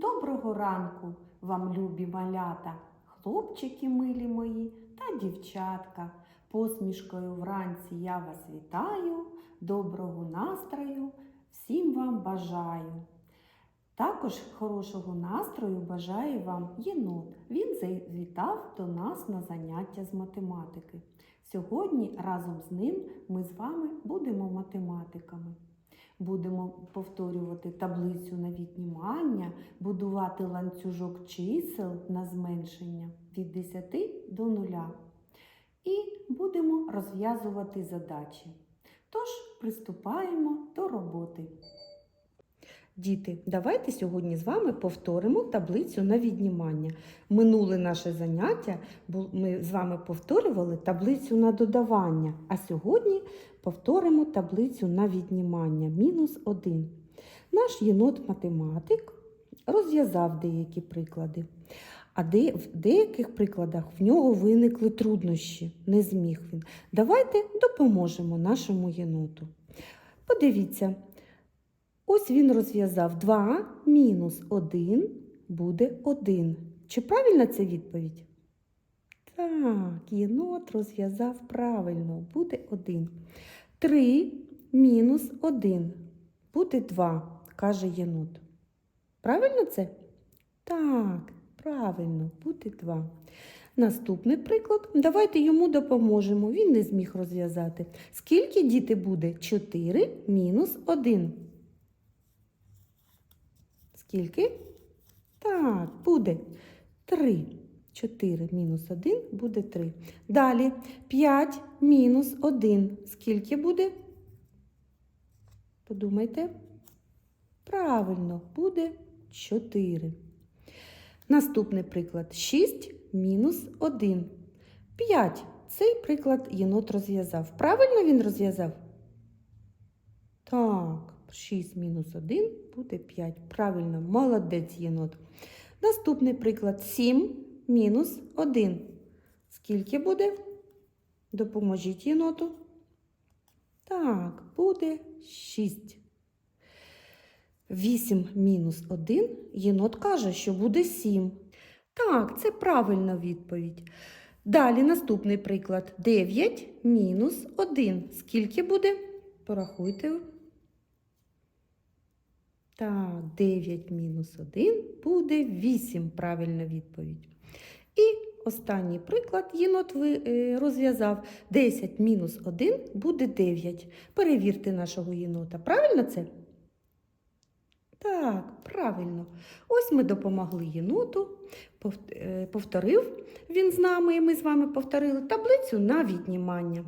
Доброго ранку вам, любі малята, хлопчики милі мої та дівчатка. Посмішкою вранці я вас вітаю, доброго настрою всім вам бажаю. Також хорошого настрою бажає вам єнот. Він завітав до нас на заняття з математики. Сьогодні разом з ним ми з вами будемо математиками. Будемо повторювати таблицю на віднімання, будувати ланцюжок чисел на зменшення від 10 до 0. І будемо розв'язувати задачі. Тож приступаємо до роботи. Діти, давайте сьогодні з вами повторимо таблицю на віднімання. Минуле наше заняття бу- ми з вами повторювали таблицю на додавання, а сьогодні повторимо таблицю на віднімання мінус 1. Наш єнот-математик розв'язав деякі приклади. А де, в деяких прикладах в нього виникли труднощі, не зміг він. Давайте допоможемо нашому єноту. Подивіться, ось він розв'язав 2 мінус 1 буде 1. Чи правильна це відповідь? Так, єнот розв'язав правильно, буде 1. 3 мінус 1 буде 2, каже єнот. Правильно це? Так, правильно, буде 2. Наступний приклад. Давайте йому допоможемо. Він не зміг розв'язати. Скільки діти буде? 4 мінус 1. Скільки? Так, буде 3. 4 мінус 1 буде 3. Далі 5 мінус 1. Скільки буде? Подумайте. Правильно, буде 4. Наступний приклад 6 мінус 1. 5. Цей приклад єнот розв'язав. Правильно він розв'язав? Так, 6 мінус 1 буде 5. Правильно, молодець єнот. Наступний приклад 7 мінус 1. Скільки буде? Допоможіть єноту. Так, буде 6. 8 мінус 1. Єнот каже, що буде 7. Так, це правильна відповідь. Далі наступний приклад. 9 мінус 1. Скільки буде? Порахуйте. Так, 9 мінус 1 буде 8. Правильна відповідь. І останній приклад єнот е, розв'язав. 10 мінус 1 буде 9. Перевірте нашого єнота. Правильно це? Так, правильно. Ось ми допомогли єноту. Е, Повторив він з нами, і ми з вами повторили таблицю на віднімання.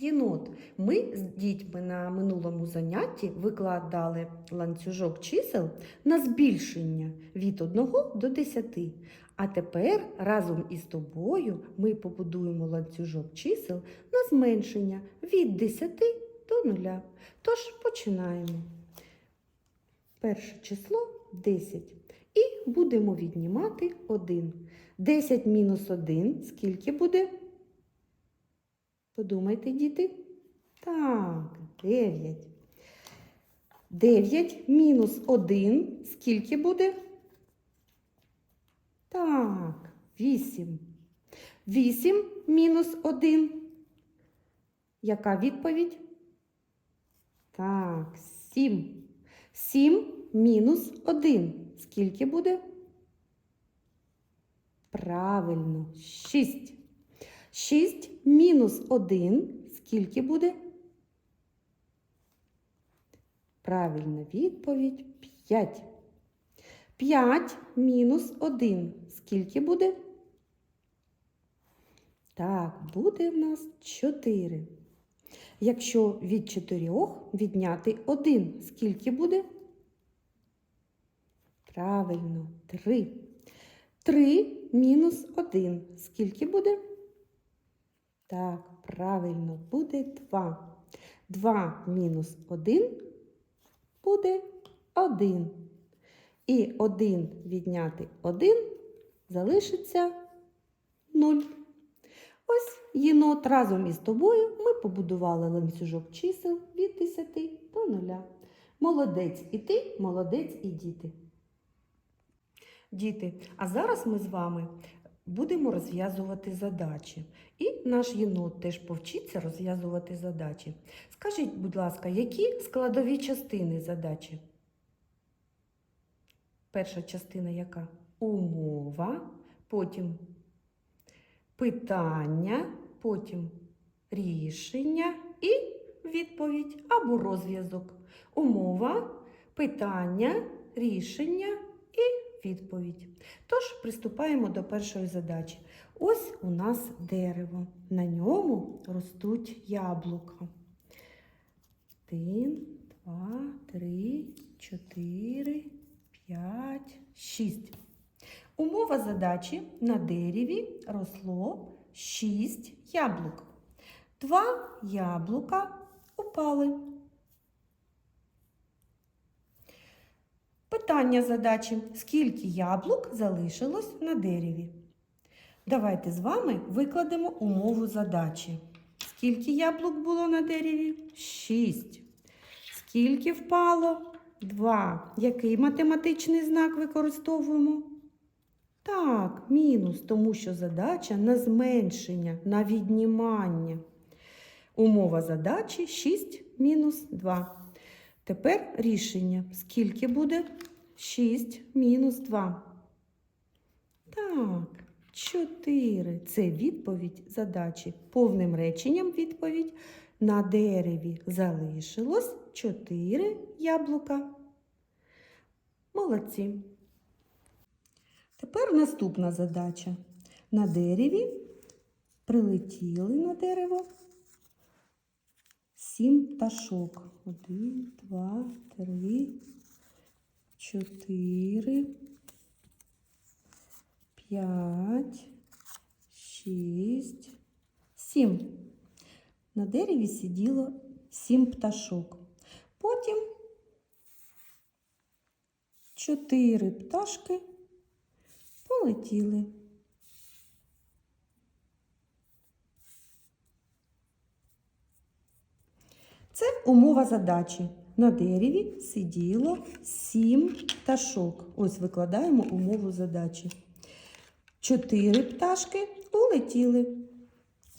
Єнот. Ми з дітьми на минулому занятті викладали ланцюжок чисел на збільшення від 1 до 10. А тепер разом із тобою ми побудуємо ланцюжок чисел на зменшення від 10 до 0. Тож починаємо. Перше число 10. І будемо віднімати 1. 10 мінус 1 скільки буде? Подумайте, діти. Так, 9. 9 мінус 1 скільки буде? Так, 8. 8 мінус 1. Яка відповідь? Так, 7. 7 мінус 1. Скільки буде? Правильно, 6. 6 мінус 1. Скільки буде? Правильна відповідь 5. 5 мінус 1. Скільки буде? Так, буде в нас 4. Якщо від 4 відняти 1, скільки буде? Правильно, 3. 3 мінус 1. Скільки буде? Так, правильно, буде 2. 2 мінус 1 буде 1. І 1 відняти 1 залишиться 0. Ось єнот разом із тобою ми побудували ланцюжок чисел від 10 до 0. Молодець і ти, молодець і діти. Діти, а зараз ми з вами будемо розв'язувати задачі. І наш єнот теж повчиться розв'язувати задачі. Скажіть, будь ласка, які складові частини задачі? Перша частина яка? Умова, потім питання, потім рішення і відповідь або розв'язок. Умова, питання, рішення відповідь. Тож приступаємо до першої задачі. Ось у нас дерево. На ньому ростуть яблука. Один, два, три, чотири, п'ять, шість. Умова задачі на дереві росло шість яблук. Два яблука упали. Питання задачі: скільки яблук залишилось на дереві? Давайте з вами викладемо умову задачі. Скільки яблук було на дереві? Шість. Скільки впало? Два. Який математичний знак використовуємо? Так, мінус, тому що задача на зменшення, на віднімання. Умова задачі 6 мінус 2. Тепер рішення. Скільки буде? 6 мінус 2. Так, 4. Це відповідь задачі. Повним реченням відповідь. На дереві залишилось 4 яблука. Молодці. Тепер наступна задача. На дереві прилетіли на дерево сім пташок. Один, два, три, чотири, п'ять, шість, сім. На дереві сиділо сім пташок. Потім чотири пташки полетіли. Це умова задачі. На дереві сиділо сім пташок. Ось викладаємо умову задачі. Чотири пташки улетіли.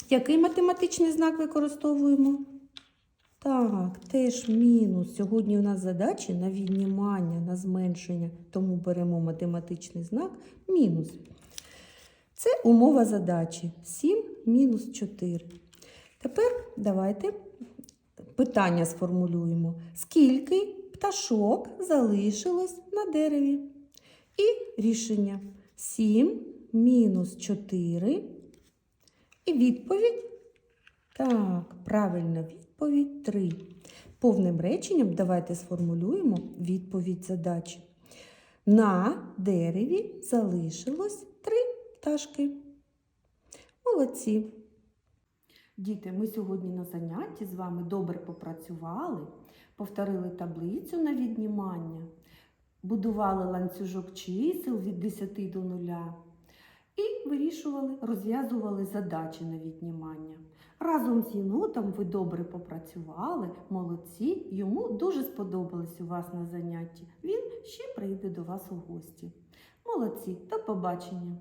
Який математичний знак використовуємо? Так, теж мінус. Сьогодні у нас задачі на віднімання, на зменшення, тому беремо математичний знак мінус. Це умова задачі 7 мінус 4. Тепер давайте питання сформулюємо. Скільки пташок залишилось на дереві? І рішення 7 мінус 4. І відповідь. Так, правильна відповідь 3. Повним реченням давайте сформулюємо відповідь задачі. На дереві залишилось три пташки. Молодці. Діти, ми сьогодні на занятті з вами добре попрацювали, повторили таблицю на віднімання, будували ланцюжок чисел від 10 до 0 і вирішували, розв'язували задачі на віднімання. Разом з єнотом ви добре попрацювали, молодці, йому дуже сподобалось у вас на занятті. Він ще прийде до вас у гості. Молодці, до побачення!